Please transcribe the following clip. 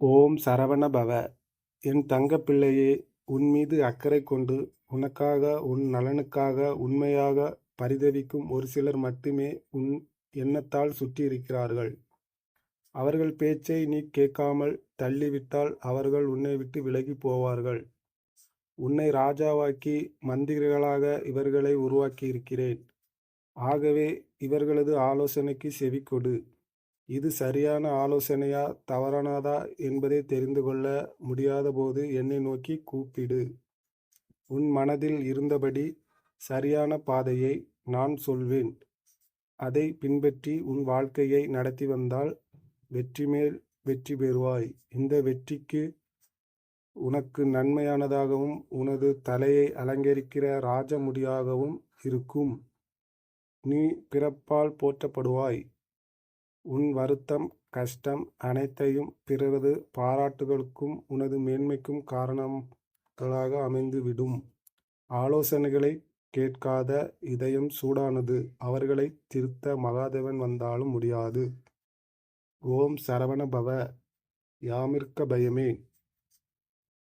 ஓம் சரவண பவ! என் தங்கப்பிள்ளையே உன் மீது அக்கறை கொண்டு, உனக்காக, உன் நலனுக்காக உண்மையாக பரிதவிக்கும் ஒரு சிலர் மட்டுமே உன் எண்ணத்தால் சுற்றியிருக்கிறார்கள். அவர்கள் பேச்சை நீ கேட்காமல் தள்ளிவிட்டால் அவர்கள் உன்னை விட்டு விலகிப் போவார்கள். உன்னை ராஜாவாக்கி மந்திரிகளாக இவர்களை உருவாக்கியிருக்கிறேன். ஆகவே இவர்களது ஆலோசனைக்கு செவிக்கொடு இது சரியான ஆலோசனையா தவறானதா என்பதை தெரிந்து கொள்ள முடியாத முடியாதபோது என்னை நோக்கி கூப்பிடு. உன் மனதில் இருந்தபடி சரியான பாதையை நான் சொல்வேன். அதை பின்பற்றி உன் வாழ்க்கையை நடத்தி வந்தால் வெற்றி மேல் வெற்றி பெறுவாய். இந்த வெற்றிக்கு உனக்கு நன்மையானதாகவும் உனது தலையை அலங்கரிக்கிற ராஜமுடியாகவும் இருக்கும். நீ பிறப்பால் போற்றப்படுவாய். உன் வருத்தம், கஷ்டம் அனைத்தையும் பிறரது பாராட்டுகளுக்கும் உனது மேன்மைக்கும் காரணங்களாக அமைந்துவிடும். ஆலோசனைகளைக் கேட்காத இதயம் சூடானது. அவர்களைத் திருத்த மகாதேவன் வந்தாலும் முடியாது. ஓம் சரவண பவ! யாமிருக்க பயமே